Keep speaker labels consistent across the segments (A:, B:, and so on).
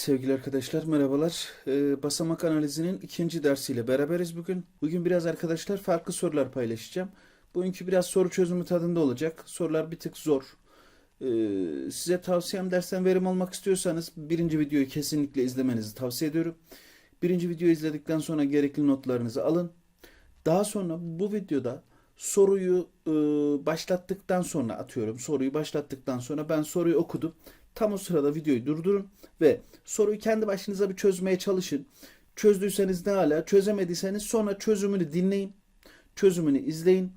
A: sevgili arkadaşlar merhabalar. Ee, basamak analizinin ikinci dersiyle beraberiz bugün. Bugün biraz arkadaşlar farklı sorular paylaşacağım. Bugünkü biraz soru çözümü tadında olacak. Sorular bir tık zor. Ee, size tavsiyem dersten verim almak istiyorsanız birinci videoyu kesinlikle izlemenizi tavsiye ediyorum. Birinci videoyu izledikten sonra gerekli notlarınızı alın. Daha sonra bu videoda soruyu e, başlattıktan sonra atıyorum soruyu başlattıktan sonra ben soruyu okudum. Tam o sırada videoyu durdurun ve soruyu kendi başınıza bir çözmeye çalışın. Çözdüyseniz ne hala, çözemediyseniz sonra çözümünü dinleyin. Çözümünü izleyin.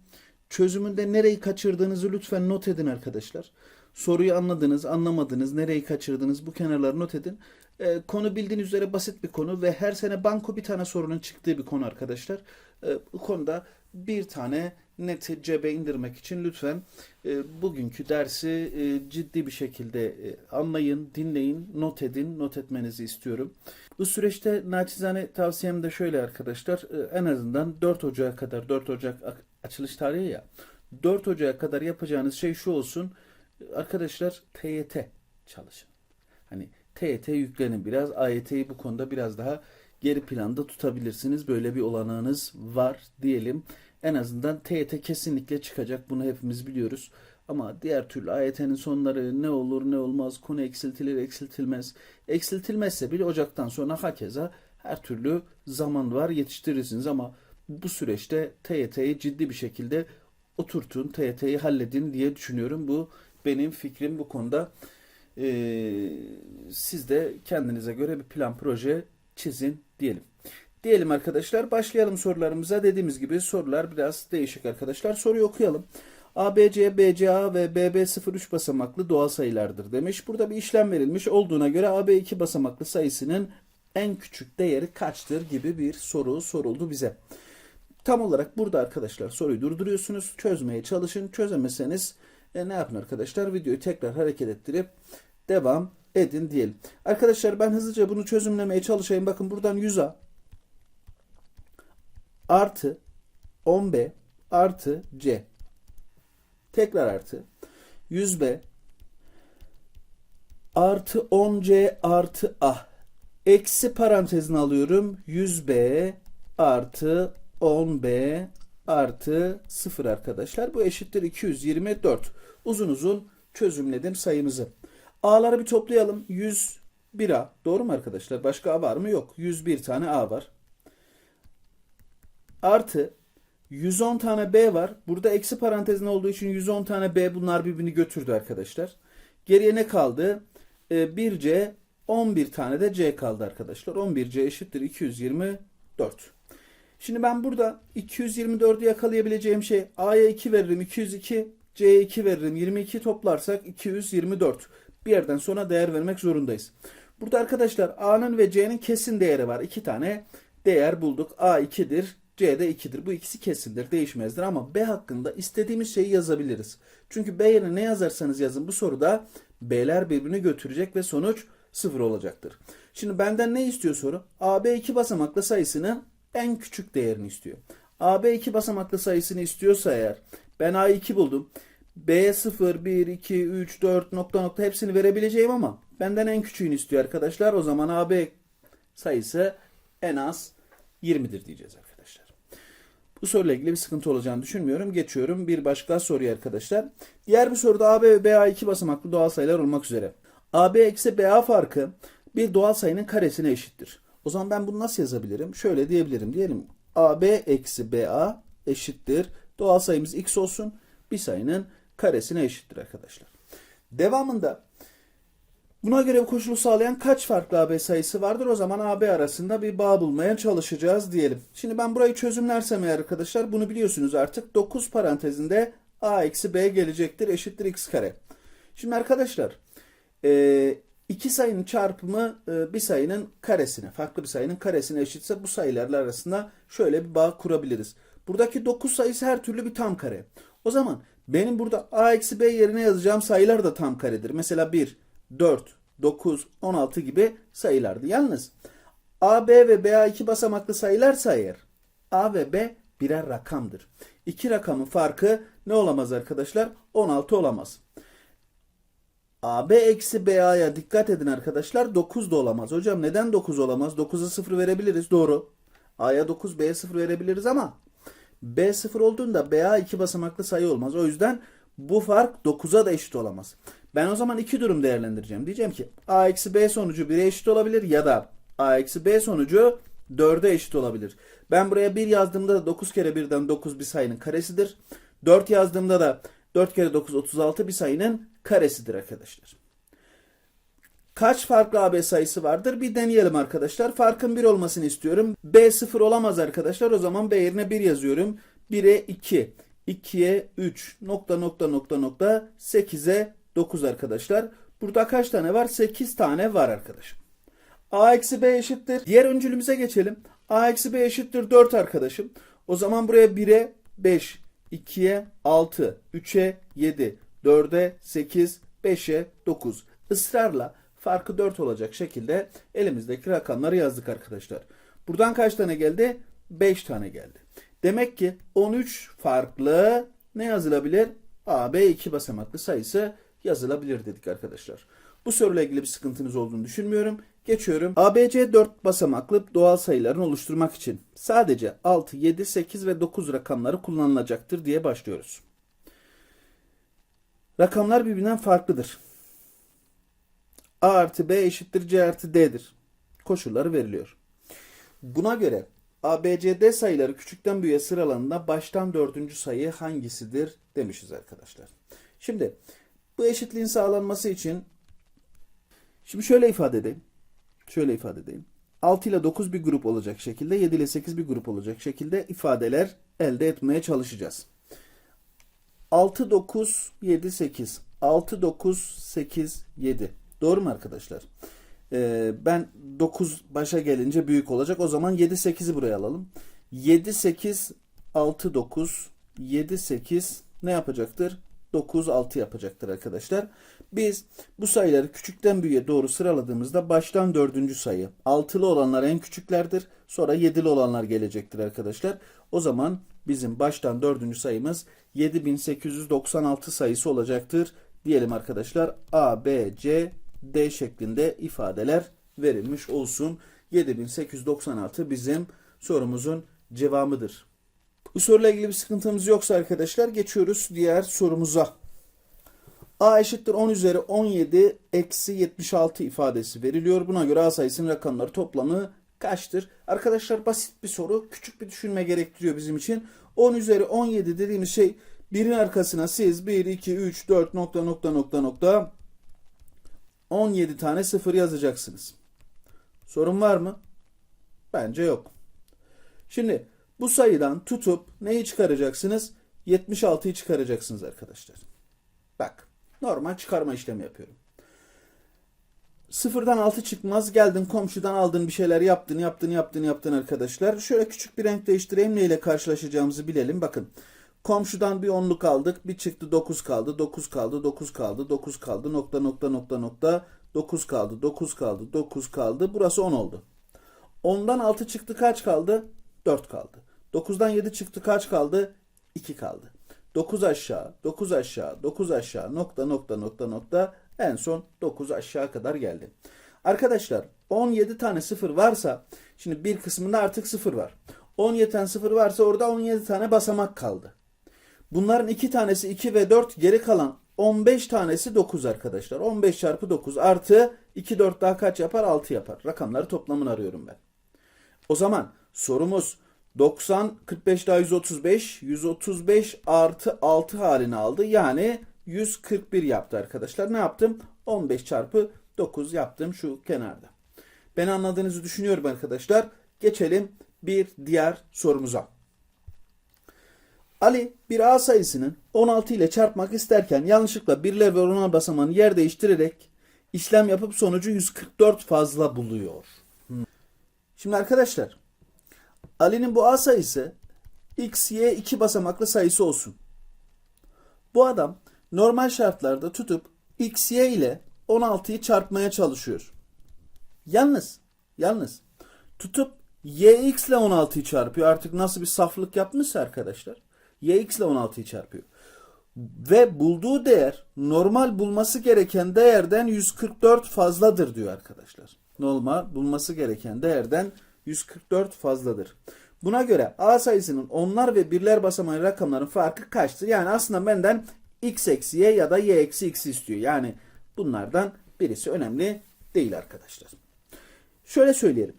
A: Çözümünde nereyi kaçırdığınızı lütfen not edin arkadaşlar. Soruyu anladınız, anlamadınız, nereyi kaçırdınız bu kenarları not edin. Ee, konu bildiğiniz üzere basit bir konu ve her sene banko bir tane sorunun çıktığı bir konu arkadaşlar. Ee, bu konuda bir tane neti cebe indirmek için lütfen e, bugünkü dersi e, ciddi bir şekilde e, anlayın, dinleyin, not edin, not etmenizi istiyorum. Bu süreçte naçizane tavsiyem de şöyle arkadaşlar. e, en azından 4 Ocak'a kadar, 4 Ocak açılış tarihi ya. 4 Ocak'a kadar yapacağınız şey şu olsun. Arkadaşlar TYT çalışın. Hani TYT yüklenin biraz. AYT'yi bu konuda biraz daha geri planda tutabilirsiniz. Böyle bir olanağınız var diyelim. En azından TYT kesinlikle çıkacak. Bunu hepimiz biliyoruz. Ama diğer türlü AYT'nin sonları ne olur ne olmaz, konu eksiltilir eksiltilmez. Eksiltilmezse bile Ocak'tan sonra hakeza her türlü zaman var yetiştirirsiniz ama bu süreçte TYT'yi ciddi bir şekilde oturtun, TYT'yi halledin diye düşünüyorum. Bu benim fikrim bu konuda. Ee, siz de kendinize göre bir plan proje çizin diyelim. Diyelim arkadaşlar başlayalım sorularımıza. Dediğimiz gibi sorular biraz değişik arkadaşlar. Soruyu okuyalım. ABC, BCA ve BB03 basamaklı doğal sayılardır demiş. Burada bir işlem verilmiş olduğuna göre AB2 basamaklı sayısının en küçük değeri kaçtır gibi bir soru soruldu bize. Tam olarak burada arkadaşlar soruyu durduruyorsunuz. Çözmeye çalışın. Çözemezseniz e, ne yapın arkadaşlar? Videoyu tekrar hareket ettirip devam edin diyelim. Arkadaşlar ben hızlıca bunu çözümlemeye çalışayım. Bakın buradan 100A artı 10B artı C. Tekrar artı 100B artı 10C artı A. Eksi parantezini alıyorum. 100B artı 10B artı 0 arkadaşlar. Bu eşittir 224. Uzun uzun çözümledim sayımızı. A'ları bir toplayalım. 101A. Doğru mu arkadaşlar? Başka A var mı? Yok. 101 tane A var. Artı 110 tane B var. Burada eksi parantezin olduğu için 110 tane B bunlar birbirini götürdü arkadaşlar. Geriye ne kaldı? Ee, 1C 11 tane de C kaldı arkadaşlar. 11C eşittir 224. Şimdi ben burada 224'ü yakalayabileceğim şey A'ya 2 veririm 202, C'ye 2 veririm 22 toplarsak 224. Bir yerden sonra değer vermek zorundayız. Burada arkadaşlar A'nın ve C'nin kesin değeri var. İki tane değer bulduk. A 2'dir, C de 2'dir. Bu ikisi kesindir, değişmezdir ama B hakkında istediğimiz şeyi yazabiliriz. Çünkü B yerine ne yazarsanız yazın bu soruda B'ler birbirini götürecek ve sonuç 0 olacaktır. Şimdi benden ne istiyor soru? AB 2 basamaklı sayısının en küçük değerini istiyor. AB 2 basamaklı sayısını istiyorsa eğer ben A2 buldum. B 0, 1, 2, 3, 4 nokta nokta hepsini verebileceğim ama benden en küçüğünü istiyor arkadaşlar. O zaman AB sayısı en az 20'dir diyeceğiz arkadaşlar. Bu soruyla ilgili bir sıkıntı olacağını düşünmüyorum. Geçiyorum bir başka soruya arkadaşlar. Diğer bir soruda AB ve BA iki basamaklı doğal sayılar olmak üzere. AB eksi BA farkı bir doğal sayının karesine eşittir. O zaman ben bunu nasıl yazabilirim? Şöyle diyebilirim. Diyelim AB eksi BA eşittir. Doğal sayımız x olsun. Bir sayının karesine eşittir arkadaşlar. Devamında Buna göre koşulu sağlayan kaç farklı AB sayısı vardır? O zaman AB arasında bir bağ bulmaya çalışacağız diyelim. Şimdi ben burayı çözümlersem eğer arkadaşlar bunu biliyorsunuz artık 9 parantezinde A eksi B gelecektir eşittir x kare. Şimdi arkadaşlar e, iki sayının çarpımı e, bir sayının karesine farklı bir sayının karesine eşitse bu sayılarla arasında şöyle bir bağ kurabiliriz. Buradaki 9 sayısı her türlü bir tam kare. O zaman benim burada A eksi B yerine yazacağım sayılar da tam karedir. Mesela 1, 4, 9, 16 gibi sayılardı. Yalnız A, B ve BA iki basamaklı sayılarsa eğer A ve B birer rakamdır. İki rakamın farkı ne olamaz arkadaşlar? 16 olamaz. AB eksi BA'ya dikkat edin arkadaşlar. 9 da olamaz. Hocam neden 9 olamaz? 9'a 0 verebiliriz. Doğru. A'ya 9, B'ye 0 verebiliriz ama B 0 olduğunda BA iki basamaklı sayı olmaz. O yüzden bu fark 9'a da eşit olamaz. Ben o zaman iki durum değerlendireceğim. Diyeceğim ki A eksi B sonucu 1'e eşit olabilir ya da A eksi B sonucu 4'e eşit olabilir. Ben buraya 1 yazdığımda da 9 kere 1'den 9 bir sayının karesidir. 4 yazdığımda da 4 kere 9 36 bir sayının karesidir arkadaşlar. Kaç farklı AB sayısı vardır? Bir deneyelim arkadaşlar. Farkın 1 olmasını istiyorum. B 0 olamaz arkadaşlar. O zaman B yerine 1 yazıyorum. 1'e 2, 2'ye 3, nokta nokta nokta nokta 8'e 9 arkadaşlar. Burada kaç tane var? 8 tane var arkadaşım. A eksi B eşittir. Diğer öncülümüze geçelim. A eksi B eşittir 4 arkadaşım. O zaman buraya 1'e 5, 2'ye 6, 3'e 7, 4'e 8, 5'e 9. Israrla farkı 4 olacak şekilde elimizdeki rakamları yazdık arkadaşlar. Buradan kaç tane geldi? 5 tane geldi. Demek ki 13 farklı ne yazılabilir? AB 2 basamaklı sayısı yazılabilir dedik arkadaşlar. Bu soruyla ilgili bir sıkıntınız olduğunu düşünmüyorum. Geçiyorum. ABC 4 basamaklı doğal sayılarını oluşturmak için sadece 6, 7, 8 ve 9 rakamları kullanılacaktır diye başlıyoruz. Rakamlar birbirinden farklıdır. A artı B eşittir C artı D'dir. Koşulları veriliyor. Buna göre ABCD sayıları küçükten büyüğe sıralandığında baştan dördüncü sayı hangisidir demişiz arkadaşlar. Şimdi bu eşitliğin sağlanması için şimdi şöyle ifade edeyim. Şöyle ifade edeyim. 6 ile 9 bir grup olacak şekilde, 7 ile 8 bir grup olacak şekilde ifadeler elde etmeye çalışacağız. 6, 9, 7, 8. 6, 9, 8, 7. Doğru mu arkadaşlar? Ee, ben 9 başa gelince büyük olacak. O zaman 7, 8'i buraya alalım. 7, 8, 6, 9. 7, 8 ne yapacaktır? 9, 6 yapacaktır arkadaşlar. Biz bu sayıları küçükten büyüğe doğru sıraladığımızda baştan dördüncü sayı. Altılı olanlar en küçüklerdir. Sonra yedili olanlar gelecektir arkadaşlar. O zaman bizim baştan dördüncü sayımız 7896 sayısı olacaktır. Diyelim arkadaşlar A, B, C, D şeklinde ifadeler verilmiş olsun. 7896 bizim sorumuzun cevabıdır. Bu soruyla ilgili bir sıkıntımız yoksa arkadaşlar geçiyoruz diğer sorumuza. A eşittir 10 üzeri 17 eksi 76 ifadesi veriliyor. Buna göre A sayısının rakamları toplamı kaçtır? Arkadaşlar basit bir soru. Küçük bir düşünme gerektiriyor bizim için. 10 üzeri 17 dediğimiz şey birin arkasına siz 1, 2, 3, 4 nokta nokta nokta nokta 17 tane sıfır yazacaksınız. Sorun var mı? Bence yok. Şimdi bu sayıdan tutup neyi çıkaracaksınız? 76'yı çıkaracaksınız arkadaşlar. Bak normal çıkarma işlemi yapıyorum. Sıfırdan 6 çıkmaz. Geldin komşudan aldın bir şeyler yaptın yaptın yaptın yaptın arkadaşlar. Şöyle küçük bir renk değiştireyim neyle karşılaşacağımızı bilelim. Bakın komşudan bir onluk aldık. Bir çıktı 9 kaldı. 9 kaldı. 9 kaldı. 9 kaldı. Nokta nokta nokta nokta. 9 kaldı. 9 kaldı. 9 kaldı. Burası 10 oldu. 10'dan 6 çıktı kaç kaldı? 4 kaldı. 9'dan 7 çıktı kaç kaldı? 2 kaldı. 9 aşağı, 9 aşağı, 9 aşağı, nokta nokta nokta nokta en son 9 aşağı kadar geldi. Arkadaşlar 17 tane sıfır varsa şimdi bir kısmında artık sıfır var. 17 tane sıfır varsa orada 17 tane basamak kaldı. Bunların iki tanesi 2 ve 4 geri kalan 15 tanesi 9 arkadaşlar. 15 çarpı 9 artı 2 4 daha kaç yapar? 6 yapar. Rakamları toplamını arıyorum ben. O zaman sorumuz 90 45 daha 135 135 artı 6 halini aldı. Yani 141 yaptı arkadaşlar. Ne yaptım? 15 çarpı 9 yaptım şu kenarda. Ben anladığınızı düşünüyorum arkadaşlar. Geçelim bir diğer sorumuza. Ali bir A sayısının 16 ile çarpmak isterken yanlışlıkla birler ve oranlar basamağını yer değiştirerek işlem yapıp sonucu 144 fazla buluyor. Hmm. Şimdi arkadaşlar Ali'nin bu A sayısı x, y iki basamaklı sayısı olsun. Bu adam normal şartlarda tutup x, y ile 16'yı çarpmaya çalışıyor. Yalnız, yalnız tutup y x ile 16'yı çarpıyor. Artık nasıl bir saflık yapmışsa arkadaşlar. Y x ile 16'yı çarpıyor. Ve bulduğu değer normal bulması gereken değerden 144 fazladır diyor arkadaşlar. Normal bulması gereken değerden 144 fazladır. Buna göre A sayısının onlar ve birler basamağı rakamların farkı kaçtır? Yani aslında benden x eksi y ya da y eksi x istiyor. Yani bunlardan birisi önemli değil arkadaşlar. Şöyle söyleyelim.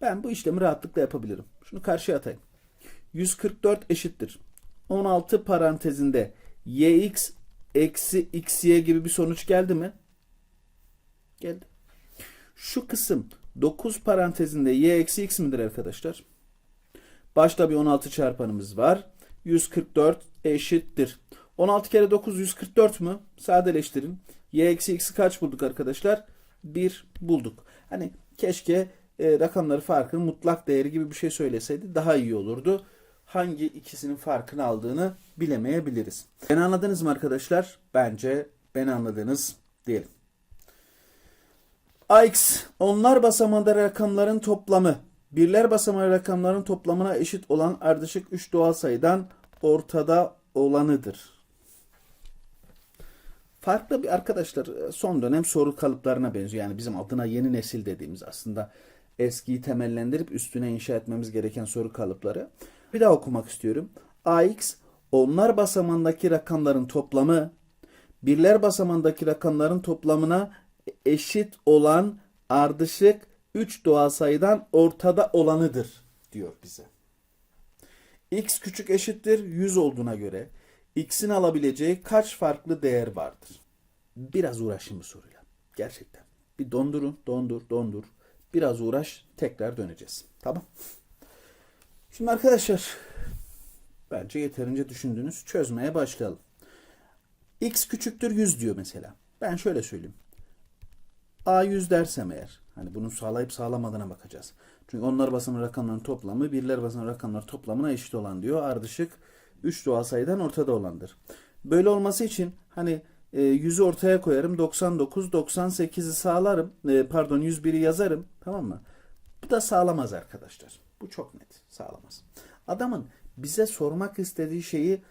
A: Ben bu işlemi rahatlıkla yapabilirim. Şunu karşıya atayım. 144 eşittir. 16 parantezinde yx eksi xy gibi bir sonuç geldi mi? Geldi. Şu kısım 9 parantezinde y eksi x midir arkadaşlar? Başta bir 16 çarpanımız var. 144 eşittir. 16 kere 9 144 mü? Sadeleştirin. Y eksi x'i kaç bulduk arkadaşlar? 1 bulduk. Hani keşke e, rakamları farkının mutlak değeri gibi bir şey söyleseydi daha iyi olurdu. Hangi ikisinin farkını aldığını bilemeyebiliriz. Beni anladınız mı arkadaşlar? Bence beni anladınız diyelim. AX onlar basamağında rakamların toplamı birler basamağı rakamların toplamına eşit olan ardışık 3 doğal sayıdan ortada olanıdır. Farklı bir arkadaşlar son dönem soru kalıplarına benziyor. Yani bizim adına yeni nesil dediğimiz aslında eskiyi temellendirip üstüne inşa etmemiz gereken soru kalıpları. Bir daha okumak istiyorum. AX onlar basamağındaki rakamların toplamı birler basamağındaki rakamların toplamına eşit olan ardışık 3 doğal sayıdan ortada olanıdır diyor bize. x küçük eşittir 100 olduğuna göre x'in alabileceği kaç farklı değer vardır? Biraz uğraşın bu soruyla. Gerçekten. Bir dondurun, dondur, dondur. Biraz uğraş, tekrar döneceğiz. Tamam. Şimdi arkadaşlar bence yeterince düşündünüz. Çözmeye başlayalım. x küçüktür 100 diyor mesela. Ben şöyle söyleyeyim. A 100 dersem eğer, hani bunu sağlayıp sağlamadığına bakacağız. Çünkü onlar basamağı rakamların toplamı, birler basamağı rakamlar toplamına eşit olan diyor. Ardışık 3 doğal sayıdan ortada olandır. Böyle olması için hani e, 100'ü ortaya koyarım, 99, 98'i sağlarım, e, pardon 101'i yazarım, tamam mı? Bu da sağlamaz arkadaşlar. Bu çok net, sağlamaz. Adamın bize sormak istediği şeyi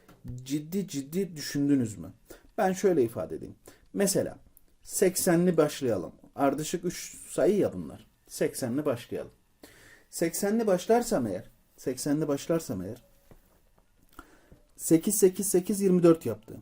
A: ciddi ciddi düşündünüz mü? Ben şöyle ifade edeyim. Mesela 80'li başlayalım. Ardışık 3 sayı ya bunlar. 80'li başlayalım. 80'li başlarsam eğer 80'li başlarsam eğer 8 8 8 24 yaptı.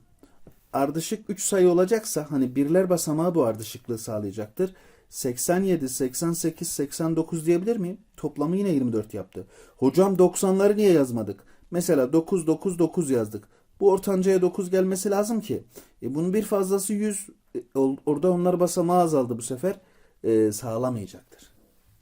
A: Ardışık 3 sayı olacaksa hani birler basamağı bu ardışıklığı sağlayacaktır. 87, 88, 89 diyebilir miyim? Toplamı yine 24 yaptı. Hocam 90'ları niye yazmadık? Mesela 9, 9, 9 yazdık. Bu ortancaya 9 gelmesi lazım ki. E bunun bir fazlası 100. E, orada onlar basamağı azaldı bu sefer. E, sağlamayacaktır.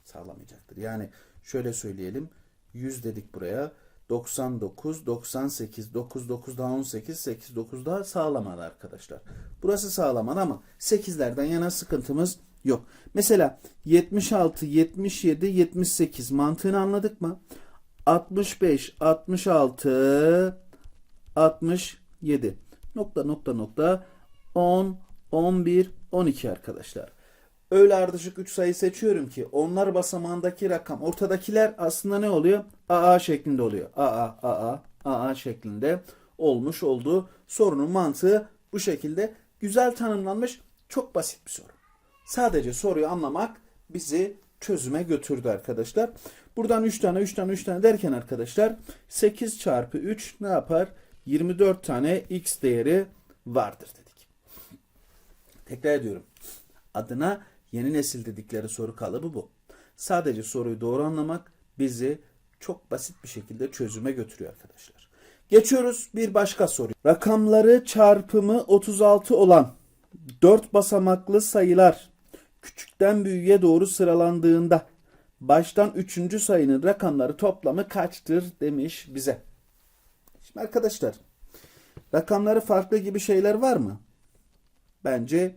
A: Sağlamayacaktır. Yani şöyle söyleyelim. 100 dedik buraya. 99, 98, 9, 9 daha 18, 8, 9 daha sağlamadı arkadaşlar. Burası sağlamadı ama 8'lerden yana sıkıntımız yok. Mesela 76, 77, 78 mantığını anladık mı? 65, 66, 67. Nokta nokta nokta 10, 11, 12 arkadaşlar. Öyle ardışık 3 sayı seçiyorum ki onlar basamağındaki rakam ortadakiler aslında ne oluyor? AA şeklinde oluyor. AA, AA, AA şeklinde olmuş olduğu sorunun mantığı bu şekilde güzel tanımlanmış çok basit bir soru. Sadece soruyu anlamak bizi çözüme götürdü arkadaşlar. Buradan 3 tane 3 tane 3 tane derken arkadaşlar 8 çarpı 3 ne yapar? 24 tane x değeri vardır dedik. Tekrar ediyorum. Adına yeni nesil dedikleri soru kalıbı bu. Sadece soruyu doğru anlamak bizi çok basit bir şekilde çözüme götürüyor arkadaşlar. Geçiyoruz bir başka soru. Rakamları çarpımı 36 olan 4 basamaklı sayılar küçükten büyüğe doğru sıralandığında baştan 3. sayının rakamları toplamı kaçtır demiş bize. Şimdi arkadaşlar rakamları farklı gibi şeyler var mı? Bence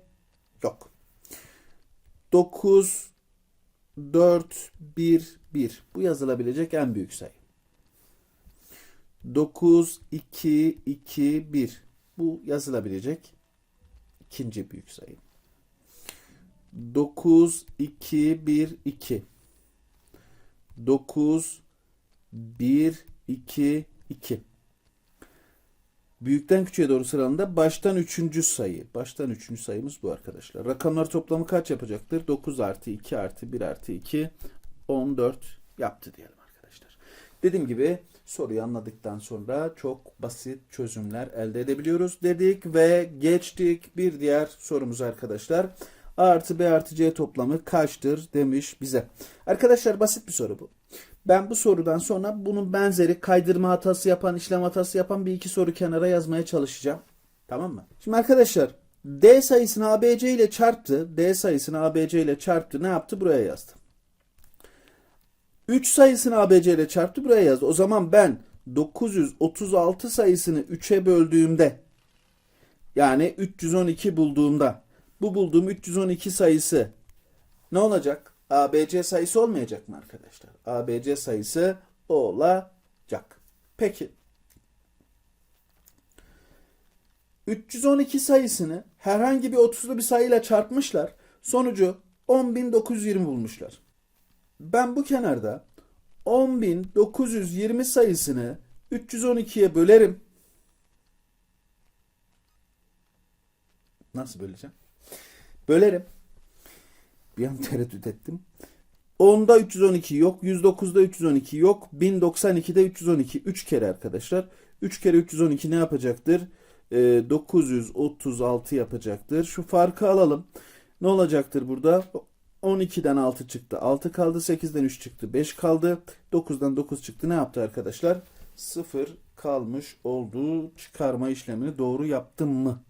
A: yok. 9, 4, 1, 1. Bu yazılabilecek en büyük sayı. 9, 2, 2, 1. Bu yazılabilecek ikinci büyük sayı. 9, 2, 1, 2. 9, 1, 2, 2. Büyükten küçüğe doğru sıralığında baştan üçüncü sayı. Baştan üçüncü sayımız bu arkadaşlar. Rakamlar toplamı kaç yapacaktır? 9 artı 2 artı 1 artı 2 14 yaptı diyelim arkadaşlar. Dediğim gibi soruyu anladıktan sonra çok basit çözümler elde edebiliyoruz dedik ve geçtik bir diğer sorumuz arkadaşlar. A artı B artı C toplamı kaçtır demiş bize. Arkadaşlar basit bir soru bu. Ben bu sorudan sonra bunun benzeri kaydırma hatası yapan, işlem hatası yapan bir iki soru kenara yazmaya çalışacağım. Tamam mı? Şimdi arkadaşlar D sayısını ABC ile çarptı. D sayısını ABC ile çarptı. Ne yaptı? Buraya yazdı. 3 sayısını ABC ile çarptı. Buraya yazdı. O zaman ben 936 sayısını 3'e böldüğümde yani 312 bulduğumda bu bulduğum 312 sayısı ne olacak? ABC sayısı olmayacak mı arkadaşlar? ABC sayısı olacak. Peki. 312 sayısını herhangi bir 30'lu bir sayıyla çarpmışlar. Sonucu 10.920 bulmuşlar. Ben bu kenarda 10.920 sayısını 312'ye bölerim. Nasıl böleceğim? Bölerim. Bir an tereddüt ettim. 10'da 312 yok. 109'da 312 yok. 1092'de 312. 3 kere arkadaşlar. 3 kere 312 ne yapacaktır? Ee, 936 yapacaktır. Şu farkı alalım. Ne olacaktır burada? 12'den 6 çıktı. 6 kaldı. 8'den 3 çıktı. 5 kaldı. 9'dan 9 çıktı. Ne yaptı arkadaşlar? 0 kalmış olduğu çıkarma işlemini doğru yaptım mı?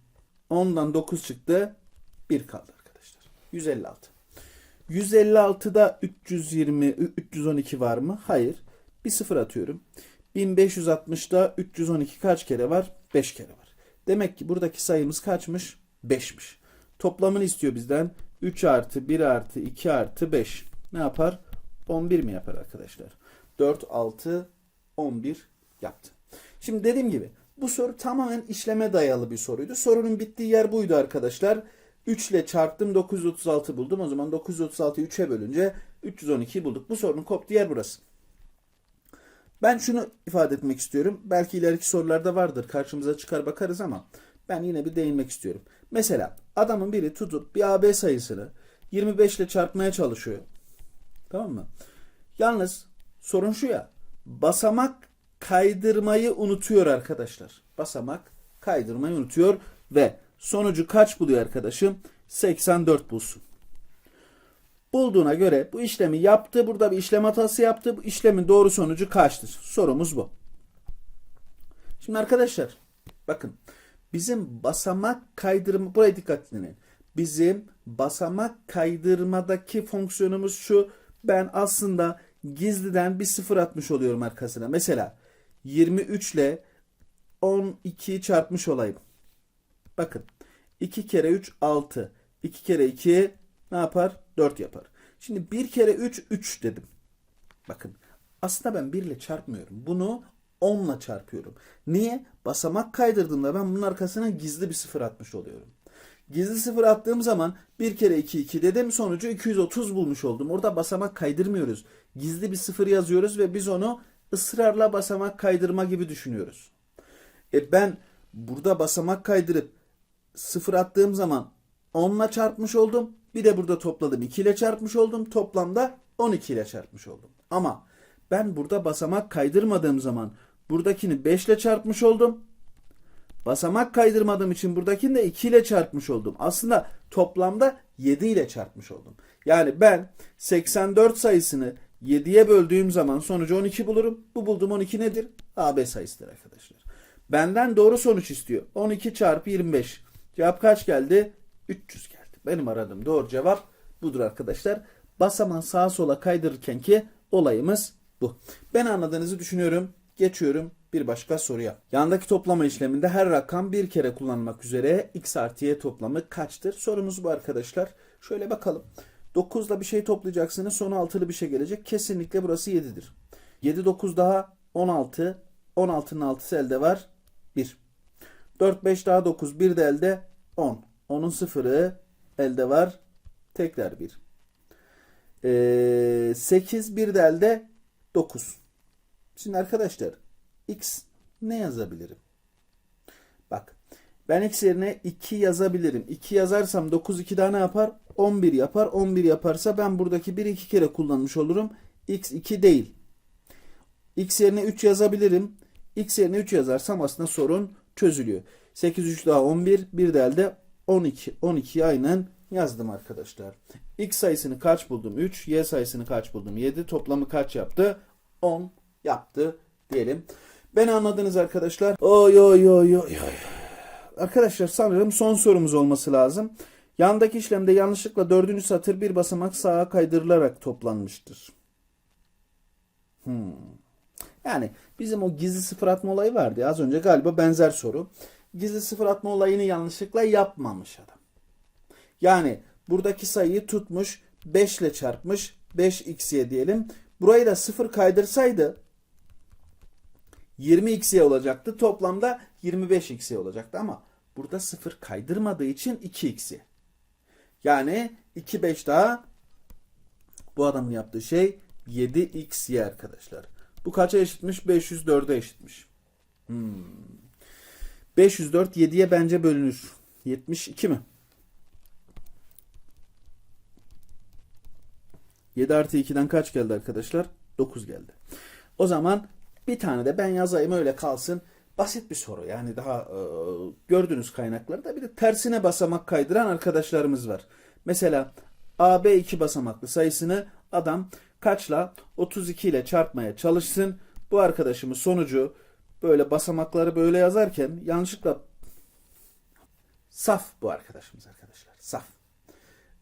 A: 10'dan 9 çıktı. 1 kaldı arkadaşlar. 156. 156'da 320, 312 var mı? Hayır. Bir sıfır atıyorum. 1560'da 312 kaç kere var? 5 kere var. Demek ki buradaki sayımız kaçmış? 5'miş. Toplamını istiyor bizden. 3 artı 1 artı 2 artı 5. Ne yapar? 11 mi yapar arkadaşlar? 4, 6, 11 yaptı. Şimdi dediğim gibi bu soru tamamen işleme dayalı bir soruydu. Sorunun bittiği yer buydu arkadaşlar. 3 ile çarptım 936 buldum. O zaman 936'yı 3'e bölünce 312 bulduk. Bu sorunun koptuğu yer burası. Ben şunu ifade etmek istiyorum. Belki ileriki sorularda vardır. Karşımıza çıkar bakarız ama ben yine bir değinmek istiyorum. Mesela adamın biri tutup bir AB sayısını 25 ile çarpmaya çalışıyor. Tamam mı? Yalnız sorun şu ya. Basamak kaydırmayı unutuyor arkadaşlar. Basamak kaydırmayı unutuyor ve sonucu kaç buluyor arkadaşım? 84 bulsun. Bulduğuna göre bu işlemi yaptı. Burada bir işlem hatası yaptı. Bu işlemin doğru sonucu kaçtır? Sorumuz bu. Şimdi arkadaşlar bakın bizim basamak kaydırma buraya dikkat edin. Bizim basamak kaydırmadaki fonksiyonumuz şu. Ben aslında gizliden bir sıfır atmış oluyorum arkasına. Mesela 23 ile 12'yi çarpmış olayım. Bakın 2 kere 3 6. 2 kere 2 ne yapar? 4 yapar. Şimdi 1 kere 3 3 dedim. Bakın aslında ben 1 ile çarpmıyorum. Bunu 10 ile çarpıyorum. Niye? Basamak kaydırdığımda ben bunun arkasına gizli bir sıfır atmış oluyorum. Gizli sıfır attığım zaman 1 kere 2 2 dedim sonucu 230 bulmuş oldum. Orada basamak kaydırmıyoruz. Gizli bir sıfır yazıyoruz ve biz onu ısrarla basamak kaydırma gibi düşünüyoruz. E ben burada basamak kaydırıp sıfır attığım zaman 10 ile çarpmış oldum. Bir de burada topladım 2 ile çarpmış oldum. Toplamda 12 ile çarpmış oldum. Ama ben burada basamak kaydırmadığım zaman buradakini 5 ile çarpmış oldum. Basamak kaydırmadığım için buradakini de 2 ile çarpmış oldum. Aslında toplamda 7 ile çarpmış oldum. Yani ben 84 sayısını 7'ye böldüğüm zaman sonucu 12 bulurum. Bu bulduğum 12 nedir? AB sayısıdır arkadaşlar. Benden doğru sonuç istiyor. 12 çarpı 25. Cevap kaç geldi? 300 geldi. Benim aradığım doğru cevap budur arkadaşlar. Basamağı sağa sola kaydırırken ki olayımız bu. Ben anladığınızı düşünüyorum. Geçiyorum bir başka soruya. Yandaki toplama işleminde her rakam bir kere kullanmak üzere x artı y toplamı kaçtır? Sorumuz bu arkadaşlar. Şöyle bakalım. 9 ile bir şey toplayacaksınız. Sonu 6'lı bir şey gelecek. Kesinlikle burası 7'dir. 7 9 daha 16. 16'nın 6'sı elde var. 1. 4 5 daha 9 1 de elde 10. 10'un sıfırı elde var. Tekrar 1. Ee, 8 bir de elde 9. Şimdi arkadaşlar x ne yazabilirim? Bak ben x yerine 2 yazabilirim. 2 yazarsam 9 2 daha ne yapar? 11 yapar. 11 yaparsa ben buradaki 1 2 kere kullanmış olurum. x 2 değil. x yerine 3 yazabilirim. x yerine 3 yazarsam aslında sorun çözülüyor. 8 3 daha 11. Bir de elde 12. 12'yi aynen yazdım arkadaşlar. X sayısını kaç buldum? 3. Y sayısını kaç buldum? 7. Toplamı kaç yaptı? 10 yaptı diyelim. Beni anladınız arkadaşlar. Oy oy oy oy oy. Arkadaşlar sanırım son sorumuz olması lazım. Yandaki işlemde yanlışlıkla dördüncü satır bir basamak sağa kaydırılarak toplanmıştır. Hmm. Yani bizim o gizli sıfır atma olayı vardı ya az önce galiba benzer soru. Gizli sıfır atma olayını yanlışlıkla yapmamış adam. Yani buradaki sayıyı tutmuş 5 ile çarpmış 5x'ye diyelim. Burayı da 0 kaydırsaydı 20x'ye olacaktı. Toplamda 25x'ye olacaktı ama burada 0 kaydırmadığı için 2x'ye. Yani 2 5 daha bu adamın yaptığı şey 7x'ye arkadaşlar. Bu kaça eşitmiş? 504'e eşitmiş. Hmm. 504 7'ye bence bölünür. 72 mi? 7 artı 2'den kaç geldi arkadaşlar? 9 geldi. O zaman bir tane de ben yazayım öyle kalsın. Basit bir soru yani daha e, gördüğünüz kaynaklarda bir de tersine basamak kaydıran arkadaşlarımız var. Mesela AB 2 basamaklı sayısını adam kaçla 32 ile çarpmaya çalışsın. Bu arkadaşımız sonucu böyle basamakları böyle yazarken yanlışlıkla saf bu arkadaşımız arkadaşlar. Saf.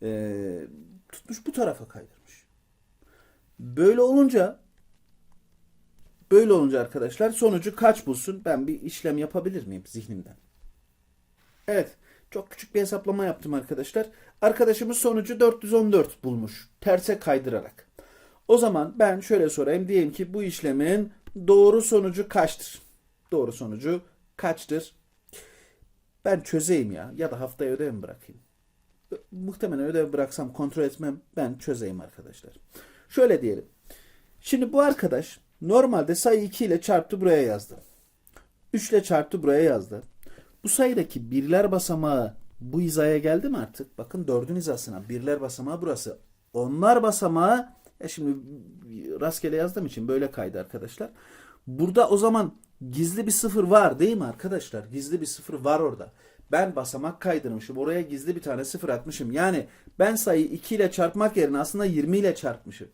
A: Ee, tutmuş bu tarafa kaydırmış. Böyle olunca böyle olunca arkadaşlar sonucu kaç bulsun? Ben bir işlem yapabilir miyim zihnimden? Evet. Çok küçük bir hesaplama yaptım arkadaşlar. Arkadaşımız sonucu 414 bulmuş. Terse kaydırarak. O zaman ben şöyle sorayım. Diyelim ki bu işlemin doğru sonucu kaçtır? Doğru sonucu kaçtır? Ben çözeyim ya. Ya da haftaya ödev mi bırakayım? Muhtemelen ödev bıraksam kontrol etmem. Ben çözeyim arkadaşlar. Şöyle diyelim. Şimdi bu arkadaş normalde sayı 2 ile çarptı buraya yazdı. 3 ile çarptı buraya yazdı. Bu sayıdaki birler basamağı bu hizaya geldi mi artık? Bakın dördün hizasına birler basamağı burası. Onlar basamağı ya şimdi rastgele yazdığım için böyle kaydı arkadaşlar. Burada o zaman gizli bir sıfır var değil mi arkadaşlar? Gizli bir sıfır var orada. Ben basamak kaydırmışım. Oraya gizli bir tane sıfır atmışım. Yani ben sayıyı 2 ile çarpmak yerine aslında 20 ile çarpmışım.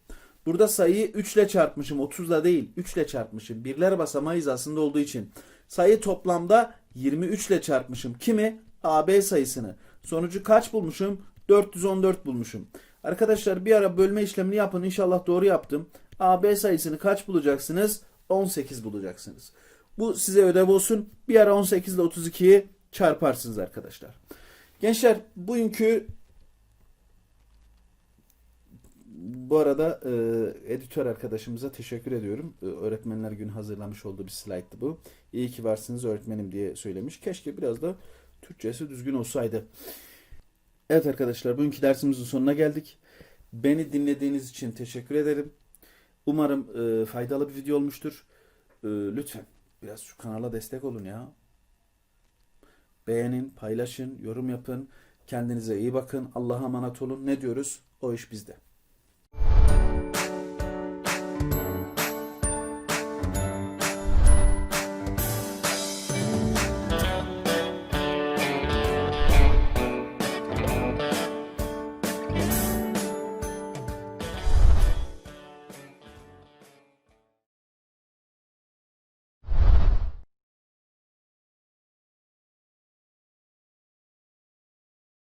A: Burada sayıyı 3 ile çarpmışım. 30 ile değil 3 ile çarpmışım. Birler basamağı hizasında olduğu için. Sayı toplamda 23 ile çarpmışım. Kimi? AB sayısını. Sonucu kaç bulmuşum? 414 bulmuşum. Arkadaşlar bir ara bölme işlemini yapın. İnşallah doğru yaptım. AB sayısını kaç bulacaksınız? 18 bulacaksınız. Bu size ödev olsun. Bir ara 18 ile 32'yi çarparsınız arkadaşlar. Gençler bugünkü bu arada e, editör arkadaşımıza teşekkür ediyorum. E, Öğretmenler Günü hazırlamış olduğu bir slayttı bu. İyi ki varsınız öğretmenim diye söylemiş. Keşke biraz da Türkçesi düzgün olsaydı. Evet arkadaşlar bugünkü dersimizin sonuna geldik. Beni dinlediğiniz için teşekkür ederim. Umarım e, faydalı bir video olmuştur. E, lütfen biraz şu kanala destek olun ya. Beğenin, paylaşın, yorum yapın. Kendinize iyi bakın. Allah'a emanet olun. Ne diyoruz? O iş bizde.